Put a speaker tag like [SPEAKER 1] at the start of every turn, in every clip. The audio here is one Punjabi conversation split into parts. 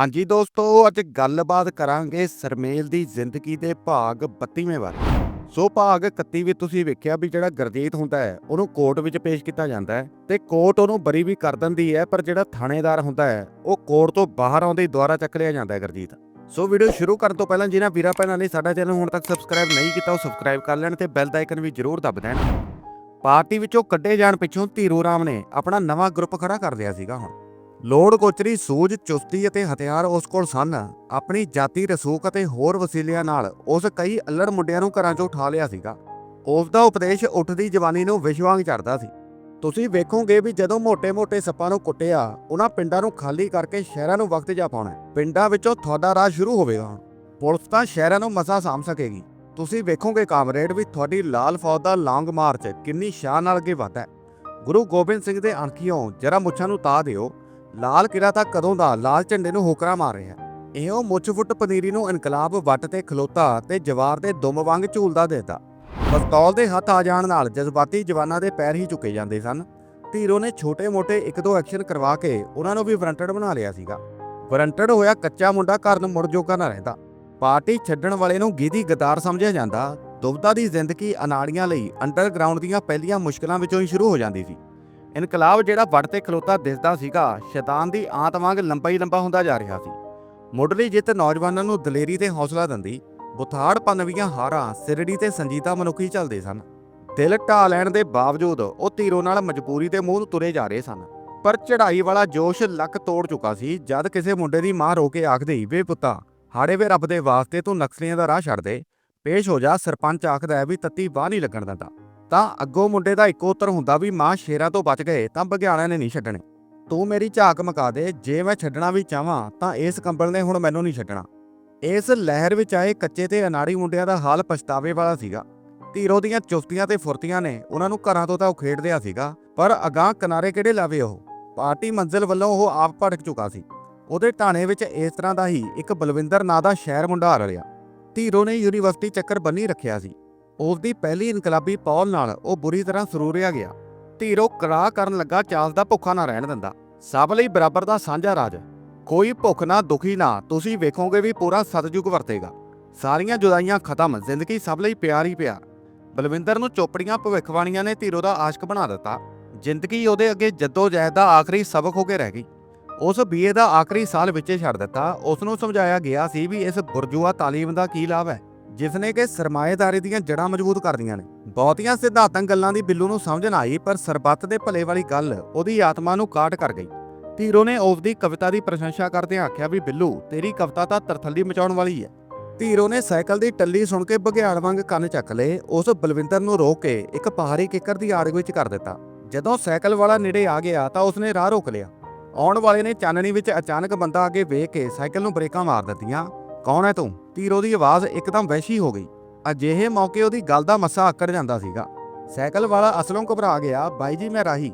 [SPEAKER 1] ਹਾਂਜੀ ਦੋਸਤੋ, ਅੱਜ ਗੱਲਬਾਤ ਕਰਾਂਗੇ ਸਰਮੇਲ ਦੀ ਜ਼ਿੰਦਗੀ ਦੇ ਭਾਗ 32ਵੇਂ ਬਾਰੇ। ਸੋ ਭਾਗ 31 ਵਿੱਚ ਤੁਸੀਂ ਵੇਖਿਆ ਵੀ ਜਿਹੜਾ ਗਰਜੀਤ ਹੁੰਦਾ ਹੈ, ਉਹਨੂੰ ਕੋਰਟ ਵਿੱਚ ਪੇਸ਼ ਕੀਤਾ ਜਾਂਦਾ ਹੈ ਤੇ ਕੋਰਟ ਉਹਨੂੰ ਬਰੀ ਵੀ ਕਰ ਦਿੰਦੀ ਹੈ, ਪਰ ਜਿਹੜਾ ਥਾਣੇਦਾਰ ਹੁੰਦਾ ਹੈ, ਉਹ ਕੋਰਟ ਤੋਂ ਬਾਹਰ ਆਉਂਦੇ ਹੀ ਦੁਆਰਾ ਚੱਕ ਲਿਆ ਜਾਂਦਾ ਹੈ ਗਰਜੀਤ। ਸੋ ਵੀਡੀਓ ਸ਼ੁਰੂ ਕਰਨ ਤੋਂ ਪਹਿਲਾਂ ਜਿਨ੍ਹਾਂ ਵੀਰਾਂ ਭੈਣਾਂ ਨੇ ਸਾਡਾ ਚੈਨਲ ਹੁਣ ਤੱਕ ਸਬਸਕ੍ਰਾਈਬ ਨਹੀਂ ਕੀਤਾ, ਉਹ ਸਬਸਕ੍ਰਾਈਬ ਕਰ ਲੈਣ ਤੇ ਬੈਲ ਦਾ ਆਈਕਨ ਵੀ ਜ਼ਰੂਰ ਦਬ ਦੇਣ। ਪਾਰਟੀ ਵਿੱਚੋਂ ਕੱਢੇ ਜਾਣ ਪਿੱਛੋਂ ਧੀਰੂ ਰਾਮ ਨੇ ਆਪਣਾ ਨਵਾਂ ਗਰੁੱਪ ਖੜਾ ਕਰ ਲਿਆ ਸੀਗਾ ਹੁਣ। ਲੋੜ ਕੋਚਰੀ ਸੂਝ, ਚੁਸਤੀ ਅਤੇ ਹਥਿਆਰ ਉਸ ਕੋਲ ਸਨ। ਆਪਣੀ ਜਾਤੀ ਰਸੂਕ ਅਤੇ ਹੋਰ ਵਸੀਲਿਆਂ ਨਾਲ ਉਸ ਕਈ ਅਲੜ ਮੁੰਡਿਆਂ ਨੂੰ ਘਰਾਂ ਚੋਂ ਉਠਾ ਲਿਆ ਸੀਗਾ। ਉਸ ਦਾ ਉਪਦੇਸ਼ ਉੱਠਦੀ ਜਵਾਨੀ ਨੂੰ ਵਿਸ਼ਵਾਂਗ ਚੜਦਾ ਸੀ। ਤੁਸੀਂ ਵੇਖੋਗੇ ਵੀ ਜਦੋਂ ਮੋٹے-ਮੋٹے ਸੱਪਾਂ ਨੂੰ ਕੁੱਟਿਆ ਉਹਨਾਂ ਪਿੰਡਾਂ ਨੂੰ ਖਾਲੀ ਕਰਕੇ ਸ਼ਹਿਰਾਂ ਨੂੰ ਵਕਤ ਜਾ ਪਾਉਣਾ ਪਿੰਡਾਂ ਵਿੱਚੋਂ ਤੁਹਾਡਾ ਰਾਜ ਸ਼ੁਰੂ ਹੋਵੇਗਾ ਹੁਣ। ਪੁਲਿਸ ਤਾਂ ਸ਼ਹਿਰਾਂ ਨੂੰ ਮਸਾ ਸਾਂਭ ਸਕੇਗੀ। ਤੁਸੀਂ ਵੇਖੋਗੇ ਕਾਮਰੇਡ ਵੀ ਤੁਹਾਡੀ ਲਾਲ ਫੌਜ ਦਾ ਲੌਂਗ ਮਾਰਚ ਕਿੰਨੀ ਸ਼ਾਨ ਨਾਲ ਅੱਗੇ ਵਧਦਾ ਹੈ। ਗੁਰੂ ਗੋਬਿੰਦ ਸਿੰਘ ਦੇ ਅਣਖੀਓਂ ਜਰਾ ਮੁੱਛਾਂ ਨੂੰ ਤਾ ਦਿਓ। ਲਾਲ ਕਿਲਾ ਤਾਂ ਕਦੋਂ ਦਾ ਲਾਲ ਝੰਡੇ ਨੂੰ ਹੋਕਰਾ ਮਾਰ ਰਿਹਾ ਇਹੋ ਮੁੱਛ ਫੁੱਟ ਪਨੀਰੀ ਨੂੰ ਇਨਕਲਾਬ ਵੱਟ ਤੇ ਖਲੋਤਾ ਤੇ ਜਵਾਰ ਦੇ ਦੁਮ ਵਾਂਗ ਝੂਲਦਾ ਦੇਤਾ। ਪਿਸਤੌਲ ਦੇ ਹੱਥ ਆ ਜਾਣ ਨਾਲ ਜਜ਼ਬਾਤੀ ਜਵਾਨਾਂ ਦੇ ਪੈਰ ਹੀ ਝੁਕੇ ਜਾਂਦੇ ਸਨ। ਧੀਰੋ ਨੇ ਛੋਟੇ-ਮੋਟੇ ਇੱਕ ਦੋ ਐਕਸ਼ਨ ਕਰਵਾ ਕੇ ਉਹਨਾਂ ਨੂੰ ਵੀ ਵਾਰੰਟਡ ਬਣਾ ਲਿਆ ਸੀਗਾ। ਵਾਰੰਟਡ ਹੋਇਆ ਕੱਚਾ ਮੁੰਡਾ ਘਰ ਨੂੰ ਮੁੜ ਜੋਗਾ ਨਾ ਰਹਿੰਦਾ। ਪਾਰਟੀ ਛੱਡਣ ਵਾਲੇ ਨੂੰ ਗੀਦੀ ਗਦਾਰ ਸਮਝਿਆ ਜਾਂਦਾ। ਦੁਬਦਾ ਦੀ ਜ਼ਿੰਦਗੀ ਅਨਾੜੀਆਂ ਲਈ ਅੰਡਰਗਰਾਉਂਡ ਦੀਆਂ ਪਹਿਲੀਆਂ ਮੁਸ਼ਕਲਾਂ ਵਿੱਚੋਂ ਹੀ ਸ਼ੁਰੂ ਹੋ ਜਾਂਦੀ ਸੀ। ਇਨਕਲਾਬ ਜਿਹੜਾ ਵੜ ਤੇ ਖਲੋਤਾ ਦਿਸਦਾ ਸੀਗਾ, ਸ਼ੈਤਾਨ ਦੀ ਆਂਤ ਵਾਂਗ ਲੰਬਾ ਹੀ ਲੰਬਾ ਹੁੰਦਾ ਜਾ ਰਿਹਾ ਸੀ। ਮੁੱਢਲੀ ਜਿੱਤ ਨੌਜਵਾਨਾਂ ਨੂੰ ਦਲੇਰੀ ਤੇ ਹੌਸਲਾ ਦਿੰਦੀ, ਬੁਥਾੜ ਪਨਵੀਆਂ ਹਾਰਾਂ ਸਿਰੜੀ ਤੇ ਸੰਜੀਤਾ ਮਨੁੱਖੀ ਚੱਲਦੇ ਸਨ। ਦਿਲ ਢਾ ਲੈਣ ਦੇ ਬਾਵਜੂਦ ਉਹ ਧੀਰੋ ਨਾਲ ਮਜਬੂਰੀ ਦੇ ਮੂੰਹ ਨੂੰ ਤੁਰੇ ਜਾ ਰਹੇ ਸਨ। ਪਰ ਚੜਾਈ ਵਾਲਾ ਜੋਸ਼ ਲੱਕ ਤੋੜ ਚੁੱਕਾ ਸੀ, ਜਦ ਕਿਸੇ ਮੁੰਡੇ ਦੀ ਮਾਂ ਰੋ ਕੇ ਆਖਦੀ, ਵੇ ਪੁੱਤਾ, ਹਾੜੇ ਵੇ ਰੱਬ ਦੇ ਵਾਸਤੇ ਤੂੰ ਨਕਸਲੀਆਂ ਦਾ ਰਾਹ ਛੱਡ ਦੇ। ਪੇਸ਼ ਹੋ ਜਾ, ਸਰਪੰਚ ਆਖਦਾ ਹੈ ਵੀ ਤੱਤੀ ਬਾਹ ਨਹੀਂ ਲੱਗਣ ਦਿੰਦਾ। ਤਾਂ ਅੱਗੋਂ ਮੁੰਡੇ ਦਾ ਇੱਕੋ ਉੱਤਰ ਹੁੰਦਾ ਵੀ ਮਾਂ ਸ਼ੇਰਾਂ ਤੋਂ ਬਚ ਗਏ, ਤਾਂ ਬਗਿਆਣਿਆਂ ਨੇ ਨਹੀਂ ਛੱਡਣੇ। ਤੂੰ ਮੇਰੀ ਝਾਕ ਮਕਾ ਦੇ, ਜੇ ਮੈਂ ਛੱਡਣਾ ਵੀ ਚਾਹਾਂ, ਤਾਂ ਇਸ ਕੰਬਲ ਨੇ ਹੁਣ ਮੈਨੂੰ ਨਹੀਂ ਛੱਡਣਾ। ਇਸ ਲਹਿਰ ਵਿੱਚ ਆਏ ਕੱਚੇ ਤੇ ਅਨਾੜੀ ਮੁੰਡਿਆਂ ਦਾ ਹਾਲ ਪਛਤਾਵੇ ਵਾਲਾ ਸੀਗਾ। ਧੀਰੋ ਦੀਆਂ ਚੁਸਤੀਆਂ ਤੇ ਫੁਰਤੀਆਂ ਨੇ ਉਹਨਾਂ ਨੂੰ ਘਰਾਂ ਤੋਂ ਤਾਂ ਉਖੇੜ ਆ ਸੀਗਾ, ਪਰ ਅਗਾਹ ਕਿਨਾਰੇ ਕਿਹੜੇ ਲਾਵੇ ਉਹ? ਪਾਰਟੀ ਮੰਜ਼ਿਲ ਵੱਲੋਂ ਉਹ ਆਪ ਭੜਕ ਚੁੱਕਾ ਸੀ। ਉਹਦੇ ਢਾਣੇ ਵਿੱਚ ਇਸ ਤਰ੍ਹਾਂ ਦਾ ਹੀ ਇੱਕ ਬਲਵਿੰਦਰ ਨਾਂ ਦਾ ਸ਼ਹਿਰ ਮੁੰਡਾ ਆ ਰਿਹਾ ਧੀਰੋ ਨੇ ਯੂਨੀਵਰਸਿਟੀ ਚੱਕਰ ਬੰਨੀ ਰੱਖਿਆ ਸੀ। ਉਸ ਦੀ ਪਹਿਲੀ ਇਨਕਲਾਬੀ ਪੌਲ ਨਾਲ ਉਹ ਬੁਰੀ ਤਰ੍ਹਾਂ ਸਰੂਰਿਆ ਗਿਆ। ਧੀਰੋ ਕਰਾ ਕਰਨ ਲੱਗਾ ਚਾਲ ਦਾ ਭੁੱਖਾ ਨਾ ਰਹਿਣ ਦਿੰਦਾ। ਸਭ ਲਈ ਬਰਾਬਰ ਦਾ ਸਾਂਝਾ ਰਾਜ। ਕੋਈ ਭੁੱਖ ਨਾ, ਦੁਖੀ ਨਾ, ਤੁਸੀਂ ਵੇਖੋਗੇ ਵੀ ਪੂਰਾ ਸਤਜੁਗ ਵਰਤੇਗਾ। ਸਾਰੀਆਂ ਜੁਦਾਈਆਂ ਖਤਮ, ਜ਼ਿੰਦਗੀ ਸਭ ਲਈ ਪਿਆਰ ਹੀ ਪਿਆਰ। ਬਲਵਿੰਦਰ ਨੂੰ ਚੋਪੜੀਆਂ ਭਵਿੱਖਬਾਣੀਆਂ ਨੇ ਧੀਰੋ ਦਾ ਆਸ਼ਕ ਬਣਾ ਦਿੱਤਾ। ਜ਼ਿੰਦਗੀ ਉਹਦੇ ਅੱਗੇ ਜੱਦੋ ਜਹਿਦ ਦਾ ਆਖਰੀ ਸਬਕ ਹੋ ਕੇ ਰਹਿ ਗਈ। ਉਸ ਬੀਏ ਦਾ ਆਖਰੀ ਸਾਲ ਵਿੱਚੇ ਛੱਡ ਦਿੱਤਾ। ਉਸ ਨੂੰ ਸਮਝਾਇਆ ਗਿਆ ਸੀ ਵੀ ਇਸ ਬੁਰਜੂਆ ਤਾਲੀਮ ਦਾ ਕੀ ਲਾਭ ਹੈ। ਜਿਸ ਨੇ ਕਿ ਸਰਮਾਏਦਾਰੀ ਦੀਆਂ ਜੜਾਂ ਮਜ਼ਬੂਤ ਕਰਦੀਆਂ ਨੇ। ਬਹੁਤੀਆਂ ਸਿਧਾਂਤਕ ਗੱਲਾਂ ਦੀ ਬਿੱਲੂ ਨੂੰ ਸਮਝ ਨਾ ਆਈ, ਪਰ ਸਰਬੱਤ ਦੇ ਭਲੇ ਵਾਲੀ ਗੱਲ ਉਹਦੀ ਆਤਮਾ ਨੂੰ ਕਾਟ ਕਰ ਗਈ। ਧੀਰੋ ਨੇ ਉਸ ਦੀ ਕਵਿਤਾ ਦੀ ਪ੍ਰਸ਼ੰਸਾ ਕਰਦਿਆਂ ਆਖਿਆ, ਵੀ ਬਿੱਲੂ, ਤੇਰੀ ਕਵਿਤਾ ਤਾਂ ਤਰਥੱਲੀ ਮਚਾਉਣ ਵਾਲੀ ਹੈ। ਧੀਰੋ ਨੇ ਸਾਈਕਲ ਦੀ ਟੱਲੀ ਸੁਣ ਕੇ ਬਘਿਆੜ ਵਾਂਗ ਕੰਨ ਚੱਕ ਲਏ। ਉਸ ਬਲਵਿੰਦਰ ਨੂੰ ਰੋਕ ਕੇ ਇੱਕ ਪਹਾੜੀ ਕਿੱਕਰ ਦੀ ਆੜ ਵਿੱਚ ਕਰ ਦਿੱਤਾ। ਜਦੋਂ ਸਾਈਕਲ ਵਾਲਾ ਨੇੜੇ ਆ ਗਿਆ ਤਾਂ ਉਸਨੇ ਰਾਹ ਰੋਕ ਲਿਆ। ਆਉਣ ਵਾਲੇ ਨੇ ਚਾਨਣੀ ਵਿੱਚ ਅਚਾਨਕ ਬੰਦਾ ਅੱਗੇ ਵੇਖ ਕੇ ਸਾਈਕਲ ਨੂੰ ਬ੍ਰੇਕਾਂ ਮਾਰ ਦਿੱਤੀਆਂ। ਕੌਣ ਹੈ ਤੂੰ? ਧੀਰੋ ਉਹਦੀ ਆਵਾਜ਼ ਇੱਕਦਮ ਵੈਸ਼ੀ ਹੋ ਗਈ। ਅਜਿਹੇ ਮੌਕੇ ਉਹਦੀ ਗੱਲ ਦਾ ਮੱਸਾ ਆਕੜ ਜਾਂਦਾ ਸੀਗਾ। ਸਾਈਕਲ ਵਾਲਾ ਅਸਲੋਂ ਘਬਰਾ ਗਿਆ, ਬਾਈ ਜੀ, ਮੈਂ ਰਾਹੀ।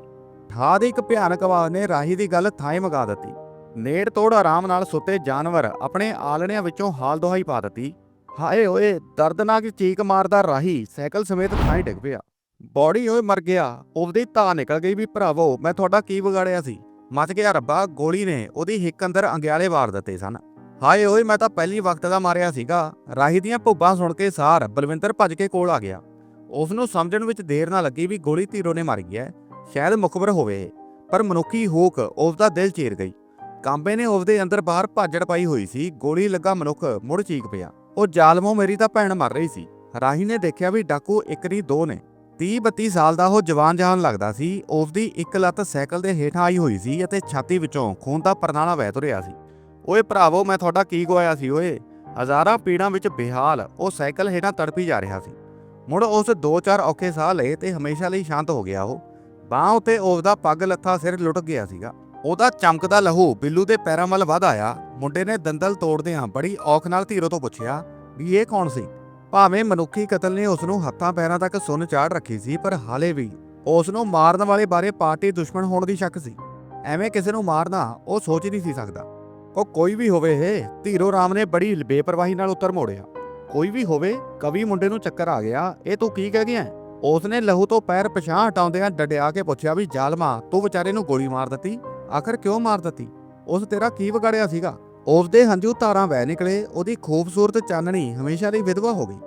[SPEAKER 1] ਠਾ ਦੀ ਇੱਕ ਭਿਆਨਕ ਆਵਾਜ਼ ਨੇ ਰਾਹੀ ਦੀ ਗੱਲ ਥਾਂ ਮਗਾ ਦਿੱਤੀ। ਨੇੜ ਤੋੜ ਆਰਾਮ ਨਾਲ ਸੁੱਤੇ ਜਾਨਵਰ ਆਪਣੇ ਆਲਣਿਆਂ ਵਿੱਚੋਂ ਹਾਲ ਦੁਹਾਈ ਪਾ ਦਿੱਤੀ। ਹਾਏ ਓਏ, ਦਰਦਨਾਕ ਚੀਕ ਮਾਰਦਾ ਰਾਹੀ ਸਾਈਕਲ ਸਮੇਤ ਥਾਂ ਡਿੱਗ ਪਿਆ। ਬੋਡੀ ਓਏ ਮਰ ਗਿਆ। ਉਹਦੀ ਧਾ ਨਿਕਲ ਗਈ ਵੀ, ਭਰਾਵੋ, ਮੈਂ ਤੁਹਾਡਾ ਕੀ ਵਿਗਾੜਿਆ ਸੀ? ਮੱਚ ਗਿਆ ਰੱਬਾ, ਗੋਲੀ ਨੇ ਉਹਦੀ ਹਿੱਕ ਅੰਦਰ ਅੰਗਿਆਲੇ ਵਾਰ ਦਿੱਤੇ ਸਨ। ਹਾਏ ਓਏ, ਮੈਂ ਤਾਂ ਪਹਿਲੀ ਵਕਤ ਦਾ ਮਾਰਿਆ ਸੀਗਾ। ਰਾਹੀ ਦੀਆਂ ਭੁੱਬਾਂ ਸੁਣ ਕੇ ਸਾਰ ਬਲਵਿੰਦਰ ਭੱਜ ਕੇ ਕੋਲ ਆ ਗਿਆ। ਉਸ ਨੂੰ ਸਮਝਣ ਵਿੱਚ ਦੇਰ ਨਾ ਲੱਗੀ ਵੀ ਗੋਲੀ ਧੀਰੋ ਨੇ ਮਾਰੀ ਹੈ ਸ਼ਾਇਦ ਮੁਖਬਰ ਹੋਵੇ ਪਰ ਮਨੁੱਖੀ ਹੋਕ ਉਸ ਦਾ ਦਿਲ ਚੀਰ ਗਈ। ਕਾਂਬੇ ਨੇ ਉਸ ਦੇ ਅੰਦਰ ਬਾਹਰ ਭਾਜੜ ਪਾਈ ਹੋਈ ਸੀ, ਗੋਲੀ ਲੱਗਾ ਮਨੁੱਖ ਮੁੜ ਚੀਕ ਪਿਆ। ਉਹ ਜ਼ਾਲਮੋ ਮੇਰੀ ਤਾਂ ਭੈਣ ਮਰ ਰਹੀ ਸੀ। ਰਾਹੀ ਨੇ ਦੇਖਿਆ ਵੀ ਡਾਕੂ ਇੱਕ ਨਹੀਂ ਦੋ ਨੇ। 30 32 ਸਾਲ ਦਾ ਉਹ ਜਵਾਨ ਜਹਾਨ ਲੱਗਦਾ ਸੀ। ਉਸ ਦੀ ਇੱਕ ਲੱਤ ਸਾਈਕਲ ਦੇ ਹੇਠਾਂ ਆਈ ਹੋਈ ਸੀ ਅਤੇ ਛਾਤੀ ਵਿੱਚੋਂ ਖੂਨ ਦਾ ਪਰਨਾਲਾ ਵਹਿ ਤੁਰਿਆ ਸੀ। ਓਏ ਭਰਾਵੋ, ਮੈਂ ਤੁਹਾਡਾ ਕੀ ਗਵਾਇਆ ਸੀ ਓਏ? ਹਜ਼ਾਰਾਂ ਪੀੜਾਂ ਵਿੱਚ ਬੇਹਾਲ, ਉਹ ਸਾਈਕਲ ਹੇਠਾਂ ਤੜਪੀ ਜਾ ਰਿਹਾ ਸੀ। ਮੁੜ ਉਸ ਦੋ ਚਾਰ ਔਖੇ ਸਾਹ ਲਏ ਤੇ ਹਮੇਸ਼ਾ ਲਈ ਸ਼ਾਂਤ ਹੋ ਗਿਆ ਉਹ। ਬਾਹ ਉਤੇ ਉਸ ਦਾ ਪੱਗ ਲੱਥਾ ਸਿਰ ਲੁੱਟ ਗਿਆ ਸੀਗਾ। ਉਹਦਾ ਚਮਕਦਾ ਲਹੂ ਬਿੱਲੂ ਦੇ ਪੈਰਾਂ ਵੱਲ ਵਧ ਆਇਆ। ਮੁੰਡੇ ਨੇ ਦੰਦਲ ਤੋੜਦਿਆਂ ਬੜੀ ਔਖ ਨਾਲ ਧੀਰੋ ਤੋਂ ਪੁੱਛਿਆ, ਵੀ ਇਹ ਕੌਣ ਸੀ? ਭਾਵੇਂ ਮਨੁੱਖੀ ਕਤਲ ਨੇ ਉਸ ਨੂੰ ਹੱਥਾਂ ਪੈਰਾਂ ਤੱਕ ਸੁੰਨ ਚਾੜ ਰੱਖੀ ਸੀ, ਪਰ ਹਾਲੇ ਵੀ ਉਸ ਨੂੰ ਮਾਰਨ ਵਾਲੇ ਬਾਰੇ ਪਾਰਟੀ ਦੁਸ਼ਮਣ ਹੋਣ ਦੀ ਸ਼ੱਕ ਸੀ। ਐਵੇਂ ਕਿਸੇ ਨੂੰ ਮਾਰਨਾ ਉਹ ਸੋਚ ਨਹੀਂ ਸੀ ਸਕਦਾ। ਉਹ ਕੋਈ ਵੀ ਹੋਵੇ ਇਹ ਧੀਰੋ ਰਾਮ ਨੇ ਬੜੀ ਬੇਪਰਵਾਹੀ ਨਾਲ ਉੱਤਰ ਮੋੜਿਆ। ਕੋਈ ਵੀ ਹੋਵੇ, ਕਵੀ ਮੁੰਡੇ ਨੂੰ ਚੱਕਰ ਆ ਗਿਆ, ਇਹ ਤੂੰ ਕੀ ਕਹਿ ਗਿਆ ਉਸ ਨੇ ਲਹੂ ਤੋਂ ਪੈਰ ਪਛਾਂ ਹਟਾਉਂਦਿਆਂ ਡਡਿਆ ਕੇ ਪੁੱਛਿਆ ਵੀ, ਜ਼ਾਲਮਾ, ਤੂੰ ਵਿਚਾਰੇ ਨੂੰ ਗੋਲੀ ਮਾਰ ਦਿੱਤੀ? ਆਖਰ ਕਿਉਂ ਮਾਰ ਦਿੱਤੀ? ਉਸ ਤੇਰਾ ਕੀ ਵਿਗਾੜਿਆ ਸੀਗਾ? ਉਸ ਦੇ ਹੰਝੂ ਧਾਰਾਂ ਵਹਿ ਨਿਕਲੇ, ਉਹਦੀ ਖੂਬਸੂਰਤ ਚਾਨਣੀ ਹਮੇਸ਼ਾ ਲਈ ਵਿਧਵਾ ਹੋ ਗਈ।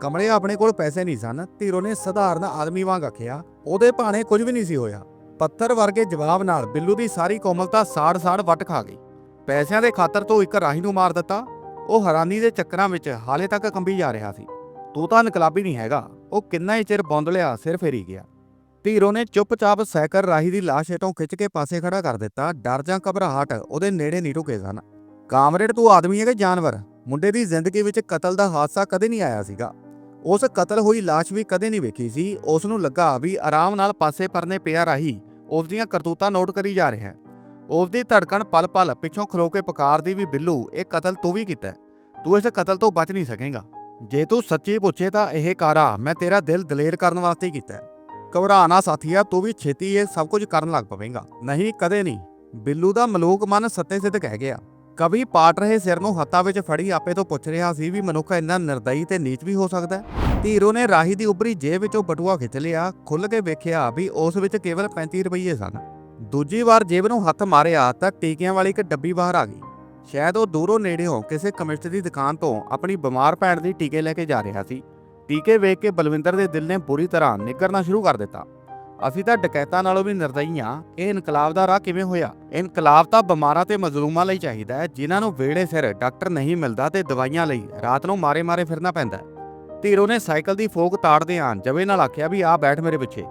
[SPEAKER 1] ਕਮਲੇ ਆਪਣੇ ਕੋਲ ਪੈਸੇ ਨਹੀਂ ਸਨ, ਧੀਰੋ ਨੇ ਸਧਾਰਨ ਆਦਮੀ ਵਾਂਗ ਆਖਿਆ, ਉਹਦੇ ਭਾਣੇ ਕੁਝ ਵੀ ਨਹੀਂ ਸੀ ਹੋਇਆ। ਪੱਥਰ ਵਰਗੇ ਜਵਾਬ ਨਾਲ ਬਿੱਲੂ ਦੀ ਸਾਰੀ ਕੋਮਲਤਾ ਸਾੜ-ਸਾੜ ਵੱਟ ਖਾ ਗਈ। ਪੈਸਿਆਂ ਦੇ ਖਾਤਰ ਤੋਂ ਇੱਕ ਰਾਹੀ ਨੂੰ ਮਾਰ ਦਿੱਤਾ। ਉਹ ਹੈਰਾਨੀ ਦੇ ਚੱਕਰਾਂ ਵਿੱਚ ਹਾਲੇ ਤੱਕ ਕੰਬੀ ਜਾ ਰਿਹਾ ਸੀ। ਤੂੰ ਤਾਂ ਇਨਕਲਾਬੀ ਨਹੀਂ ਹੈਗਾ। ਉਹ ਕਿੰਨਾ ਹੀ ਚਿਰ ਬੌਂਦ ਲਿਆ, ਸਿਰ ਫੇਰੀ ਗਿਆ। ਧੀਰੋ ਨੇ ਚੁੱਪਚਾਪ ਸਾਈਕਲ ਰਾਹੀ ਦੀ ਲਾਸ਼ ਹੇਠੋਂ ਖਿੱਚ ਕੇ ਪਾਸੇ ਖੜਾ ਕਰ ਦਿੱਤਾ। ਡਰ ਜਾਂ ਘਬਰਾਹਟ ਉਹਦੇ ਨੇੜੇ ਨਹੀਂ ਢੁਕੇ ਸਨ। ਕਾਮਰੇਡ, ਤੂੰ ਆਦਮੀ ਹੈ ਕਿ ਜਾਨਵਰ। ਮੁੰਡੇ ਦੀ ਜ਼ਿੰਦਗੀ ਵਿੱਚ ਕਤਲ ਦਾ ਹਾਦਸਾ ਕਦੇ ਨਹੀਂ ਆਇਆ ਸੀਗਾ। ਉਸ ਕਤਲ ਹੋਈ ਲਾਸ਼ ਵੀ ਕਦੇ ਨਹੀਂ ਵੇਖੀ ਸੀ। ਉਸ ਨੂੰ ਲੱਗਾ ਵੀ ਆਰਾਮ ਨਾਲ ਪਾਸੇ ਪਰਨੇ ਪਿਆ ਰਾਹੀ ਉਸ ਦੀਆਂ ਕਰਤੂਤਾਂ ਨੋਟ ਕਰੀ ਜਾ ਰਿਹਾ ਹੈ। ਉਸ ਦੀ ਧੜਕਣ ਪਲ-ਪਲ ਪਿੱਛੋਂ ਖਲੋ ਕੇ ਪੁਕਾਰਦੀ ਵੀ ਬਿੱਲੂ, ਇਹ ਕਤਲ ਤੂੰ ਵੀ ਕੀਤਾ ਤੂੰ ਇਸ ਕਤਲ ਤੋਂ ਬਚ ਨਹੀਂ ਸਕੇਗਾ। ਜੇ ਤੂੰ ਸੱਚੀ ਪੁੱਛੇ ਤਾਂ ਇਹ ਕਾਰਾ ਮੈਂ ਤੇਰਾ ਦਿਲ ਦਲੇਰ ਕਰਨ ਵਾਸਤੇ ਕੀਤਾ ਹੈ। ਘਬਰਾ ਨਾ ਸਾਥੀਆ, ਤੂੰ ਵੀ ਛੇਤੀ ਇਹ ਸਭ ਕੁਝ ਕਰਨ ਲੱਗ ਪਵੇਂਗਾ। ਨਹੀਂ, ਕਦੇ ਨਹੀਂ। ਬਿੱਲੂ ਦਾ ਮਲੂਕ ਮਨ ਸੱਤੇ ਸਿੱਧ ਕਹਿ ਗਿਆ। ਕਵੀ ਪਾਟ ਰਹੇ ਸਿਰ ਨੂੰ ਹੱਥਾਂ ਵਿੱਚ ਫੜੀ ਆਪੇ ਤੋਂ ਪੁੱਛ ਰਿਹਾ ਸੀ ਵੀ ਮਨੁੱਖ ਇੰਨਾ ਨਿਰਦਈ ਤੇ ਨੀਚ ਵੀ ਹੋ ਸਕਦਾ ਧੀਰੋ ਨੇ ਰਾਹੀ ਦੀ ਉਬਰੀ ਜੇਬ ਵਿੱਚੋਂ ਬਟੂਆ ਖਿੱਚ ਲਿਆ ਖੁੱਲ ਕੇ ਵੇਖਿਆ ਵੀ ਉਸ ਵਿੱਚ ਕੇਵਲ 35 ਰੁਪਏ ਸਨ। ਦੂਜੀ ਵਾਰ ਜੇਬ ਨੂੰ ਹੱਥ ਮਾਰਿਆ ਤਾਂ ਟੀਕਿਆਂ ਵਾਲੀ ਇੱਕ ਡੱਬੀ ਬਾਹਰ ਆ ਗਈ। ਸ਼ਾਇਦ ਉਹ ਦੂਰੋਂ ਨੇੜਿਓਂ ਕਿਸੇ ਕਮਿਸਟ ਦੀ ਦੁਕਾਨ ਤੋਂ ਆਪਣੀ ਬਿਮਾਰ ਭੈਣ ਦੀ ਟੀਕੇ ਲੈ ਕੇ ਜਾ ਰਿਹਾ ਸੀ। ਟੀਕੇ ਵੇਖ ਕੇ ਬਲਵਿੰਦਰ ਦੇ ਦਿਲ ਨੇ ਬੁਰੀ ਤਰ੍ਹਾਂ ਨਿੱਗਰਨਾ ਸ਼ੁਰੂ ਕਰ ਦਿੱਤਾ। ਅਸੀਂ ਤਾਂ ਡਕੈਤਾਂ ਨਾਲੋਂ ਵੀ ਨਿਰਦਈ ਹਾਂ। ਇਹ ਇਨਕਲਾਬ ਦਾ ਰਾਹ ਕਿਵੇਂ ਹੋਇਆ? ਇਨਕਲਾਬ ਤਾਂ ਬਿਮਾਰਾਂ ਤੇ ਮਜ਼ਲੂਮਾਂ ਲਈ ਚਾਹੀਦਾ ਹੈ। ਜਿਨ੍ਹਾਂ ਨੂੰ ਵੇੜੇ ਸਿਰ ਡਾਕਟਰ ਨਹੀਂ ਮਿਲਦਾ ਤੇ ਦਵਾਈਆਂ ਲਈ ਰਾਤ ਨੂੰ ਮਾਰੇ-ਮਾਰੇ ਫਿਰਨਾ ਪੈਂਦਾ ਧੀਰੋ ਨੇ ਸਾਈਕਲ ਦੀ ਫੋਕ ਤਾੜਦੇ ਆਂ ਜਵੇ ਨਾਲ ਆਖਿਆ ਵੀ ਆ ਬੈਠ ਮੇਰੇ ਪਿੱਛੇ।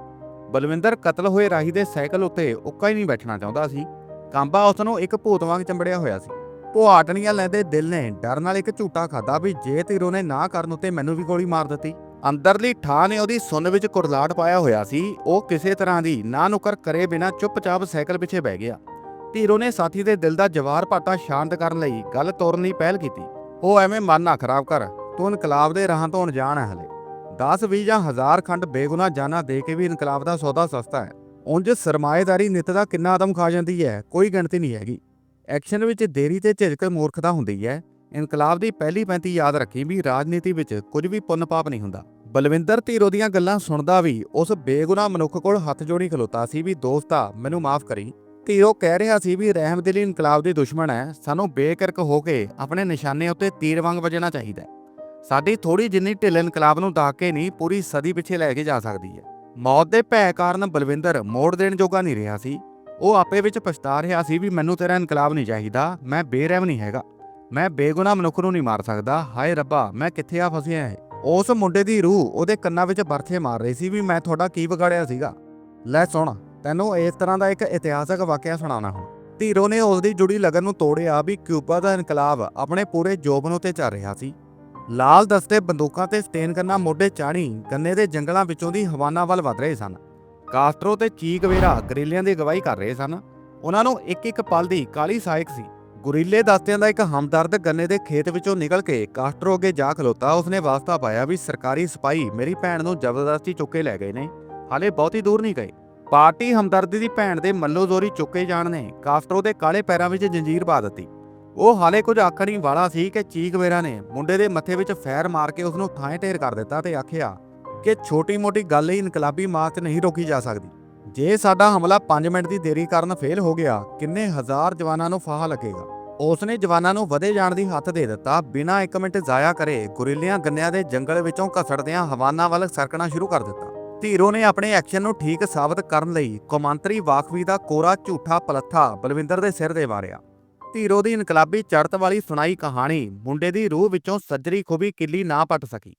[SPEAKER 1] ਬਲਵਿੰਦਰ ਕਤਲ ਹੋਏ ਰਾਹੀ ਦੇ ਸਾਈਕਲ ਉੱਤੇ ਉੱਕਾ ਹੀ ਨਹੀਂ ਬੈਠਣਾ ਚਾਹੁੰਦਾ ਸੀ। ਕਾਂਬਾ ਉਸ ਨੂੰ ਇੱਕ ਭੂਤ ਵਾਂਗ ਚੰਬੜਿਆ ਹੋਇਆ ਸੀ। ਪੁਆਟਣੀਆਂ ਲੈਂਦੇ ਦਿਲ ਨੇ ਡਰ ਨਾਲ ਇੱਕ ਝੂਟਾ ਖਾਦਾ ਵੀ ਜੇ ਧੀਰੋ ਨੇ ਨਾ ਕਰਨ ਉੱਤੇ ਮੈਨੂੰ ਵੀ ਗੋਲੀ ਮਾਰ ਦਿੱਤੀ। ਅੰਦਰਲੀ ਠਾਂ ਨੇ ਉਹਦੀ ਸੁੰਨ ਵਿੱਚ ਕੁਰਲਾਟ ਪਾਇਆ ਹੋਇਆ ਸੀ। ਉਹ ਕਿਸੇ ਤਰ੍ਹਾਂ ਦੀ ਨਾ ਨੁਕਰ ਕਰੇ ਬਿਨਾ ਚੁੱਪਚਾਪ ਸਾਈਕਲ ਪਿੱਛੇ ਬਹਿ ਗਿਆ। ਧੀਰੋ ਨੇ ਸਾਥੀ ਦੇ ਦਿਲ ਦਾ ਜਵਾਰ ਭਾਟਾ ਸ਼ਾਂਤ ਕਰਨ ਲਈ ਗੱਲ ਤੋਰਨ ਲਈ ਪਹਿਲ ਕੀਤੀ। ਉਹ ਐਵੇਂ ਮਨ ਨਾ ਖਰਾਬ ਕਰ। ਤੂੰ ਇਨਕਲਾਬ ਦੇ ਰਾਹਾਂ ਤੋਂ ਅਣਜਾਣ ਹੈ ਹਲੇ। 10 20 ਜਾਂ ਹਜ਼ਾਰ ਖੰਡ ਬੇਗੁਨਾਹ ਜਾਨਾਂ ਦੇ ਕੇ ਵੀ ਇਨਕਲਾਬ ਦਾ ਸੌਦਾ ਸਸਤਾ ਹੈ। ਉਂਝ ਸਰਮਾਏਦਾਰੀ ਨਿਤ ਦਾ ਕਿੰਨਾ ਆਦਮ ਖਾ ਜਾਂਦੀ ਹੈ, ਕੋਈ ਗਿਣਤੀ ਨਹੀਂ ਹੈਗੀ। ਐਕਸ਼ਨ ਵਿੱਚ ਦੇਰੀ ਤੇ ਝਿਜਕ ਮੂਰਖਤਾ ਹੁੰਦੀ ਹੈ। ਇਨਕਲਾਬ ਦੀ ਪਹਿਲੀ ਪੈਂਤੀ ਯਾਦ ਰੱਖੀ ਵੀ ਰਾਜਨੀਤੀ ਵਿੱਚ ਕੁਝ ਵੀ ਪੁੰਨ ਪਾਪ ਨਹੀਂ ਹੁੰਦਾ। ਬਲਵਿੰਦਰ ਧੀਰੋ ਦੀਆਂ ਗੱਲਾਂ ਸੁਣਦਾ ਵੀ ਉਸ ਬੇਗੁਨਾਹ ਮਨੁੱਖ ਕੋਲ ਹੱਥ ਜੋੜੀ ਖਲੋਤਾ ਸੀ ਵੀ, ਦੋਸਤਾ, ਮੈਨੂੰ ਮਾਫ ਕਰੀ। ਧੀਰੋ ਕਹਿ ਰਿਹਾ ਸੀ ਵੀ, ਰਹਿਮਦਿਲੀ ਇਨਕਲਾਬ ਦੀ ਦੁਸ਼ਮਣ ਹੈ। ਸਾਨੂੰ ਬੇਕਰਕ ਹੋ ਕੇ ਆਪਣੇ ਨਿਸ਼ਾਨੇ ਉੱਤੇ ਤੀਰ ਵਾਂਗ ਵੱਜਣਾ ਚਾਹੀਦਾ ਸਾਡੀ ਥੋੜੀ ਜਿੰਨੀ ਢਿੱਲ ਇਨਕਲਾਬ ਨੂੰ ਦਾਹ ਕੇ ਨਹੀਂ, ਪੂਰੀ ਸਦੀ ਪਿੱਛੇ ਲੈ ਕੇ ਜਾ ਸਕਦੀ ਹੈ। ਮੌਤ ਦੇ ਭੈ ਕਾਰਨ ਬਲਵਿੰਦਰ ਮੋੜ ਦੇਣ ਜੋਗਾ ਨਹੀਂ ਰਿਹਾ ਸੀ। ਉਹ ਆਪੇ ਵਿੱਚ ਪਛਤਾ ਰਿਹਾ ਸੀ ਵੀ ਮੈਨੂੰ ਤੇਰਾ ਇਨਕਲਾਬ ਨਹੀਂ ਚਾਹੀਦਾ, ਮੈਂ ਬੇਰਹਿਮ ਨਹੀਂ ਹੈਗਾ। ਮੈਂ ਬੇਗੁਨਾਹ ਮਨੁੱਖ ਨੂੰ ਨਹੀਂ ਮਾਰ ਸਕਦਾ। ਹਾਏ ਰੱਬਾ, ਮੈਂ ਕਿੱਥੇ ਆ ਫਸਿਆ ਹੈ ਉਸ ਮੁੰਡੇ ਦੀ ਰੂਹ ਉਹਦੇ ਕੰਨਾਂ ਵਿੱਚ ਬਰਥੇ ਮਾਰ ਰਹੀ ਸੀ ਵੀ ਮੈਂ ਤੁਹਾਡਾ ਕੀ ਵਿਗਾੜਿਆ ਸੀਗਾ? ਲੈ ਸੁਣ, ਤੈਨੂੰ ਇਸ ਤਰ੍ਹਾਂ ਦਾ ਇੱਕ ਇਤਿਹਾਸਕ ਵਾਕਿਆ ਸੁਣਾਉਣਾ ਹੁਣ। ਧੀਰੋ ਨੇ ਉਸ ਦੀ ਜੁੜੀ ਲਗਨ ਨੂੰ ਤੋੜਿਆ ਵੀ ਕਿਊਬਾ ਦਾ ਇਨਕਲਾਬ ਆਪਣੇ ਪੂਰੇ ਜੋਬਨ ਉਤੇ ਚੱਲ ਰਿਹਾ ਸੀ। ਲਾਲ ਦਸਤੇ ਬੰਦੂਕਾਂ ਤੇ ਸਟੇਨ ਕਰਨਾ ਮੋਢੇ ਚਾਣੀ ਗੰਨੇ ਦੇ ਜੰਗਲਾਂ ਵਿੱਚੋਂ ਦੀ ਹਵਾਨਾ ਵੱਲ ਵਧ ਰਹੇ ਸਨ। ਕਾਸਟਰੋ ਤੇ ਚੀਕਵੇਰਾ ਗਰੀਲਿਆਂ ਦੀ ਅਗਵਾਈ ਕਰ ਰਹੇ ਸਨ। ਉਹਨਾਂ ਨੂੰ ਇੱਕ ਇੱਕ ਪਲ ਦੀ ਕਾਲੀ ਸਾਇਕ ਸੀ। ਗੁਰੀਲੇ ਦਸਤਿਆਂ ਦਾ ਇੱਕ ਹਮਦਰਦ ਗੰਨੇ ਦੇ ਖੇਤ ਵਿੱਚੋਂ ਨਿਕਲ ਕੇ ਕਾਸਟਰੋ ਅੱਗੇ ਜਾ ਖਲੋਤਾ। ਉਸਨੇ ਵਾਸਤਾ ਪਾਇਆ ਵੀ ਸਰਕਾਰੀ ਸਿਪਾਹੀ ਮੇਰੀ ਭੈਣ ਨੂੰ ਜ਼ਬਰਦਸਤੀ ਚੁੱਕ ਕੇ ਲੈ ਗਏ ਨੇ। ਹਾਲੇ ਬਹੁਤੀ ਦੂਰ ਨਹੀਂ ਗਏ। ਪਾਰਟੀ ਹਮਦਰਦੀ ਦੀ ਭੈਣ ਦੇ ਮੱਲੋ ਜ਼ੋਰੀ ਚੁੱਕੇ ਜਾਣ ਨੇ। ਕਾਸਟਰੋ ਦੇ ਕਾਲੇ ਪੈਰਾਂ ਵਿੱਚ ਜੰਜੀਰ ਪਾ ਦਿੱਤੀ। ਉਹ ਹਾਲੇ ਕੁਝ ਆਖਣ ਹੀ ਵਾਲਾ ਸੀ ਕਿ ਚੀਕ ਵੇਰਾ ਨੇ ਮੁੰਡੇ ਦੇ ਮੱਥੇ ਵਿੱਚ ਫੈਰ ਮਾਰ ਕੇ ਉਸ ਨੂੰ ਥਾਂ ਢੇਰ ਕਰ ਦਿੱਤਾ ਤੇ ਆਖਿਆ ਕਿ ਛੋਟੀ-ਮੋਟੀ ਗੱਲ ਹੀ ਇਨਕਲਾਬੀ ਮਾਰਚ ਨਹੀਂ ਰੋਕੀ ਜਾ ਸਕਦੀ। ਜੇ ਸਾਡਾ ਹਮਲਾ 5 ਮਿੰਟ ਦੀ ਦੇਰੀ ਕਾਰਨ ਫੇਲ ਹੋ ਗਿਆ, ਕਿੰਨੇ ਹਜ਼ਾਰ ਜਵਾਨਾਂ ਨੂੰ ਫਾਹਾ ਲੱਗੇਗਾ? ਉਸ ਨੇ ਜਵਾਨਾਂ ਨੂੰ ਵਧੇ ਜਾਣ ਦੀ ਹੱਥ ਦੇ ਦਿੱਤਾ, ਬਿਨਾਂ 1 ਮਿੰਟ ਜ਼ਾਇਆ ਕਰੇ ਗੁਰੀਲਿਆਂ ਗੰਨਿਆਂ ਦੇ ਜੰਗਲ ਵਿੱਚੋਂ ਘਸੜਦਿਆਂ ਹਵਾਨਾ ਵੱਲ ਸਰਕਣਾ ਸ਼ੁਰੂ ਕਰ ਦਿੱਤਾ। ਧੀਰੋ ਨੇ ਆਪਣੇ ਐਕਸ਼ਨ ਨੂੰ ਠੀਕ ਸਾਬਤ ਕਰਨ ਲਈ ਕੌਮਾਂਤਰੀ ਵਾਕਫੀ ਦਾ ਕੋਰਾ ਝੂਠਾ ਪਲੱਥਾ ਬਲਵਿੰਦਰ ਦੇ ਸਿਰ ਦੇ ਮਾਰਿਆ ਧੀਰੋ ਦੀ ਇਨਕਲਾਬੀ ਚੜਤ ਵਾਲੀ ਸੁਣਾਈ ਕਹਾਣੀ ਮੁੰਡੇ ਦੀ ਰੂਹ ਵਿੱਚੋਂ ਸੱਜਰੀ ਖੂਬੀ ਕਿੱਲੀ ਨਾ ਪੱਟ ਸਕੀ।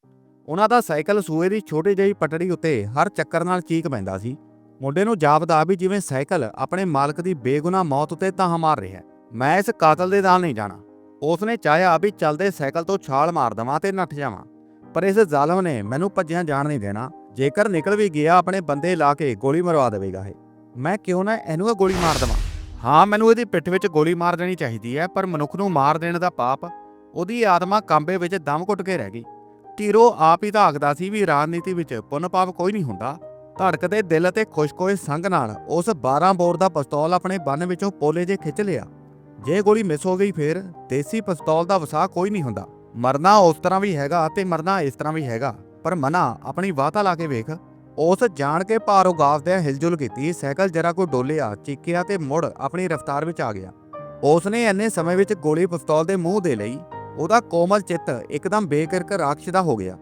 [SPEAKER 1] ਉਹਨਾਂ ਦਾ ਸਾਈਕਲ ਸੂਏ ਦੀ ਛੋਟੀ ਜਿਹੀ ਪਟੜੀ ਉੱਤੇ ਹਰ ਚੱਕਰ ਨਾਲ ਚੀਕ ਪੈਂਦਾ ਸੀ। ਮੁੰਡੇ ਨੂੰ ਜਾਪਦਾ ਵੀ ਜਿਵੇਂ ਸਾਈਕਲ ਆਪਣੇ ਮਾਲਕ ਦੀ ਬੇਗੁਨਾਹ ਮੌਤ ਉੱਤੇ ਤਾਹ ਮਾਰ ਰਿਹਾ ਮੈਂ ਇਸ ਕਾਤਲ ਦੇ ਨਾਲ ਨਹੀਂ ਜਾਣਾ। ਉਸਨੇ ਚਾਹਿਆ ਵੀ ਚੱਲਦੇ ਸਾਈਕਲ ਤੋਂ ਛਾਲ ਮਾਰ ਦਵਾਂ ਤੇ ਨੱਠ ਜਾਵਾਂ। ਪਰ ਇਸ ਜ਼ਾਲਮ ਨੇ ਮੈਨੂੰ ਭੱਜਿਆ ਜਾਣ ਨਹੀਂ ਦੇਣਾ। ਜੇਕਰ ਨਿਕਲ ਵੀ ਗਿਆ, ਆਪਣੇ ਬੰਦੇ ਲਾ ਕੇ ਗੋਲੀ ਮਰਵਾ ਦੇਵੇਗਾ ਇਹ। ਮੈਂ ਕਿਉਂ ਨਾ ਇਹਨੂੰ ਗੋਲੀ ਮਾਰ ਦਵਾਂ? ਹਾਂ, ਮੈਨੂੰ ਇਹਦੀ ਪਿੱਠ ਵਿੱਚ ਗੋਲੀ ਮਾਰ ਦੇਣੀ ਚਾਹੀਦੀ ਹੈ, ਪਰ ਮਨੁੱਖ ਨੂੰ ਮਾਰ ਦੇਣ ਦਾ ਪਾਪ, ਉਹਦੀ ਆਤਮਾ ਕੰਬੇ ਵਿੱਚ ਦਮ ਘੁੱਟ ਕੇ ਰਹਿ ਗਈ। ਧੀਰੋ ਆਪ ਹੀ ਧਾਕਦਾ ਸੀ ਵੀ ਰਾਜਨੀਤੀ ਵਿੱਚ ਪੁੰਨ ਪਾਪ ਕੋਈ ਨਹੀਂ ਹੁੰਦਾ। ਧੜਕਦੇ ਦਿਲ ਤੇ ਖੁਸ਼ਕੋਏ ਸੰਗ ਨਾਲ ਉਸ 12 ਬੋਰ ਦਾ ਪਿਸਤੌਲ ਆਪਣੇ ਬੰਨ ਵਿੱਚੋਂ ਪੋਲੇ ਜੇ ਖਿੱਚ ਲਿਆ। ਜੇ ਗੋਲੀ ਮਿਸ ਹੋ ਗਈ ਫਿਰ ਦੇਸੀ ਪਿਸਤੌਲ ਦਾ ਵਸਾ ਕੋਈ ਨਹੀਂ ਹੁੰਦਾ। ਮਰਨਾ ਉਸ ਤਰ੍ਹਾਂ ਵੀ ਹੈਗਾ ਤੇ ਮਰਨਾ ਇਸ ਤਰ੍ਹਾਂ ਵੀ ਹੈਗਾ, ਪਰ ਮਨਾ ਆਪਣੀ ਵਾਤਾ ਲਾ ਕੇ ਵੇਖ। ਉਸ ਜਾਣ ਕੇ ਭਾਰ ਗਾਵਦਿਆਂ ਹਿਲਜੁਲ ਕੀਤੀ, ਸਾਈਕਲ ਜਰਾ ਕੋ ਡੋਲਿਆ, ਚੀਕਿਆ ਤੇ ਮੁੜ ਆਪਣੀ ਰਫ਼ਤਾਰ ਵਿੱਚ ਆ ਗਿਆ। ਉਸਨੇ ਇੰਨੇ ਸਮੇਂ ਵਿੱਚ ਗੋਲੀ ਪਿਸਤੌਲ ਦੇ ਮੂੰਹ ਦੇ ਲਈ, ਉਹਦਾ ਕੋਮਲ ਚਿੱਤ ਇੱਕਦਮ ਬੇਕਰਕ ਰਾਖਸ਼ ਹੋ ਗਿਆ।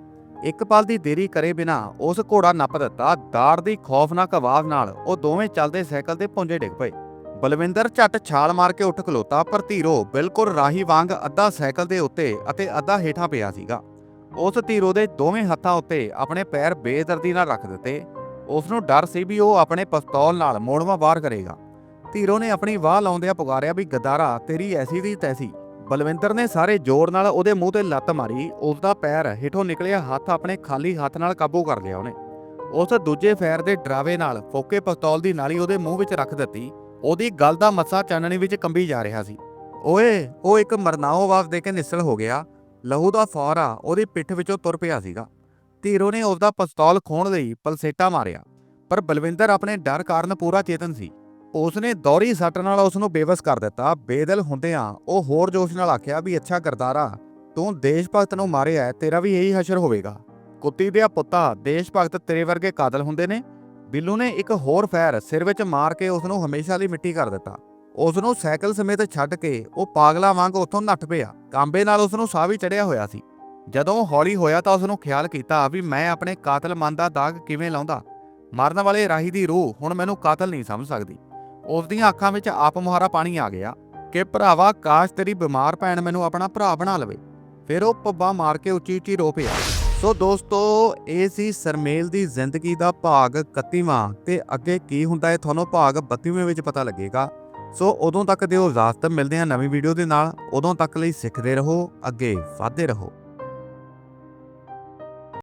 [SPEAKER 1] ਇੱਕ ਪਲ ਦੀ ਦੇਰੀ ਕਰੇ ਬਿਨਾ ਉਸ ਘੋੜਾ ਨੱਪ ਦਿੱਤਾ, ਦਾੜ ਦੀ ਖੌਫਨਾਕ ਆਵਾਜ਼ ਨਾਲ ਉਹ ਦੋਵੇਂ ਚੱਲਦੇ ਸਾਈਕਲ ਤੇ ਪੁੰਜੇ ਡਿੱਗ ਪਏ। ਬਲਵਿੰਦਰ ਝੱਟ ਛਾਲ ਮਾਰ ਕੇ ਉੱਠ ਖਲੋਤਾ, ਪਰ ਧੀਰੋ ਬਿਲਕੁਲ ਰਾਹੀ ਵਾਂਗ ਅੱਧਾ ਸਾਈਕਲ ਦੇ ਉੱਤੇ ਅਤੇ ਅੱਧਾ ਹੇਠਾਂ ਪਿਆ ਸੀਗਾ। ਉਸ ਧੀਰੋ ਦੇ ਦੋਵੇਂ ਹੱਥਾਂ ਉੱਤੇ ਆਪਣੇ ਪੈਰ ਬੇਦਰਦੀ ਨਾਲ ਰੱਖ ਦਿੱਤੇ। ਉਸ ਨੂੰ ਡਰ ਸੀ ਵੀ ਉਹ ਆਪਣੇ ਪਿਸਤੌਲ ਨਾਲ ਮੋੜਵਾ ਬਾਹਰ ਕਰੇਗਾ। ਧੀਰੋ ਨੇ ਆਪਣੀ ਵਾਹ ਲਾਉਂਦਿਆਂ ਪੁਕਾਰਿਆ ਵੀ, ਗਦਾਰਾ, ਤੇਰੀ ਐਸੀ ਦੀ ਤੈਸੀ। ਬਲਵਿੰਦਰ ਨੇ ਸਾਰੇ ਜ਼ੋਰ ਨਾਲ ਉਹਦੇ ਮੂੰਹ ਤੇ ਲੱਤ ਮਾਰੀ। ਉਸ ਦਾ ਪੈਰ ਹੇਠੋਂ ਨਿਕਲਿਆ ਹੱਥ ਆਪਣੇ ਖਾਲੀ ਹੱਥ ਨਾਲ ਕਾਬੂ ਕਰ ਲਿਆ ਉਹਨੇ। ਉਸ ਦੂਜੇ ਫੈਰ ਦੇ ਡਰਾਵੇ ਨਾਲ ਫੋਕੇ ਪਿਸਤੌਲ ਦੀ ਨਾਲੀ ਉਹਦੇ ਮੂੰਹ ਵਿੱਚ ਰੱਖ ਦਿੱਤੀ। ਉਹਦੀ ਗੱਲ ਦਾ ਮੱਸਾ ਚਾਨਣੀ ਵਿੱਚ ਕੰਬੀ ਜਾ ਰਿਹਾ ਸੀ। ਓਏ, ਉਹ ਇੱਕ ਮਰਨਾਓ ਆਵਾਜ਼ ਦੇ ਕੇ ਨਿਸਲ ਹੋ ਗਿਆ। ਲਹੂ ਦਾ ਫੌਰਾ ਉਹਦੀ ਪਿੱਠ ਵਿੱਚੋਂ ਤੁਰ ਪਿਆ ਸੀਗਾ। ਧੀਰੋ ਨੇ ਉਸ ਦਾ ਪਿਸਤੌਲ ਖੋਣ ਲਈ ਪਲਸੇਟਾ ਮਾਰਿਆ, ਪਰ ਬਲਵਿੰਦਰ ਆਪਣੇ ਡਰ ਕਾਰਨ ਪੂਰਾ ਚੇਤਨ ਸੀ। ਉਸ ਨੇ ਦੌਰੀ ਸੱਟ ਨਾਲ ਉਸ ਨੂੰ ਬੇਵਸ ਕਰ ਦਿੱਤਾ। ਬੇਦਲ ਹੁੰਦਿਆਂ ਉਹ ਹੋਰ ਜੋਸ਼ ਨਾਲ ਆਖਿਆ ਵੀ, ਅੱਛਾ ਕਰਤਾਰਾ, ਤੂੰ ਦੇਸ਼ ਭਗਤ ਨੂੰ ਮਾਰਿਆ ਤੇਰਾ ਵੀ ਇਹੀ ਹਸ਼ਰ ਹੋਵੇਗਾ। ਕੁੱਤੀ ਦੇ ਪੁੱਤਾ ਦੇਸ਼ ਭਗਤ ਤੇਰੇ ਵਰਗੇ ਕਾਤਲ ਹੁੰਦੇ ਨੇ? ਬਿੱਲੂ ਨੇ ਇੱਕ ਹੋਰ ਫੈਰ ਸਿਰ ਵਿੱਚ ਮਾਰ ਕੇ ਉਸ ਨੂੰ ਹਮੇਸ਼ਾ ਲਈ ਮਿੱਟੀ ਕਰ ਦਿੱਤਾ। ਉਸ ਨੂੰ ਸਾਈਕਲ ਸਮੇਤ ਛੱਡ ਕੇ ਉਹ ਪਾਗਲਾ ਵਾਂਗ ਉੱਥੋਂ ਨੱਠ ਪਿਆ। ਕਾਂਬੇ ਨਾਲ ਉਸ ਨੂੰ ਸਾਹ ਵੀ ਚੜਿਆ ਹੋਇਆ ਸੀ। ਜਦੋਂ ਹੌਲੀ ਹੋਇਆ ਤਾਂ ਉਸ ਨੂੰ ਖਿਆਲ ਕੀਤਾ ਵੀ ਮੈਂ ਆਪਣੇ ਕਾਤਲ ਮਨ ਦਾ ਦਾਗ ਕਿਵੇਂ ਲਾਉਂਦਾ। ਮਰਨ ਵਾਲੇ ਰਾਹੀ ਦੀ ਰੂਹ ਹੁਣ ਮੈਨੂੰ ਕਾਤਲ ਨਹੀਂ ਸਮਝ ਸਕਦੀ। ਉਸ ਦੀਆਂ ਅੱਖਾਂ ਵਿੱਚ ਆਪ ਮੁਹਾਰਾ ਪਾਣੀ ਆ ਗਿਆ ਕਿ ਭਰਾਵਾ ਕਾਸ਼ ਤੇਰੀ ਬਿਮਾਰ ਭੈਣ ਮੈਨੂੰ ਆਪਣਾ ਭਰਾ ਬਣਾ ਲਵੇ। ਫਿਰ ਉਹ ਪੱਬਾ ਮਾਰ ਕੇ ਉੱਚੀ ਉੱਚੀ ਰੋ ਪਿਆ। ਸੋ ਦੋਸਤੋ, ਇਹ ਸੀ ਸਰਮੇਲ ਦੀ ਜ਼ਿੰਦਗੀ ਦਾ ਭਾਗ 31ਵਾਂ ਤੇ ਅੱਗੇ ਕੀ ਹੁੰਦਾ ਹੈ ਤੁਹਾਨੂੰ ਭਾਗ 32ਵੇਂ ਵਿੱਚ ਪਤਾ ਲੱਗੇਗਾ। ਸੋ ਉਦੋਂ ਤੱਕ ਦਿਓ ਇਜਾਜ਼ਤ ਮਿਲਦੇ ਹਾਂ ਨਵੀਂ ਵੀਡੀਓ ਦੇ ਨਾਲ। ਉਦੋਂ ਤੱਕ ਲਈ ਸਿੱਖਦੇ ਰਹੋ, ਅੱਗੇ ਵਧਦੇ ਰਹੋ।